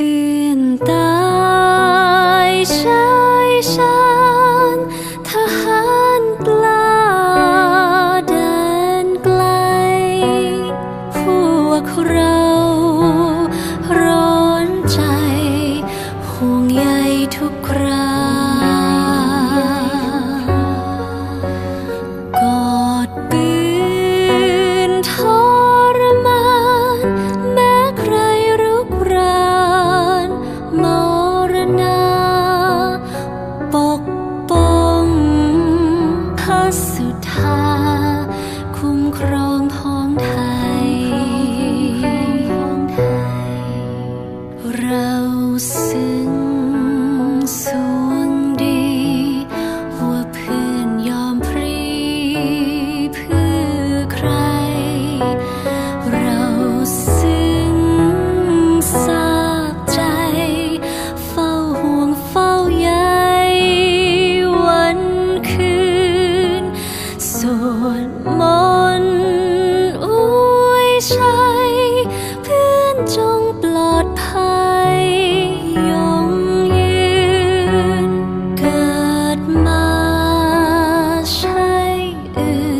พื้นตายชายชานทหารกล้าเดินไกล พวกเราร้อนใจ ห่วงใยทุกครากอดปืน สุธาคุ้มครองพ้องไทย เราซึ้ง end.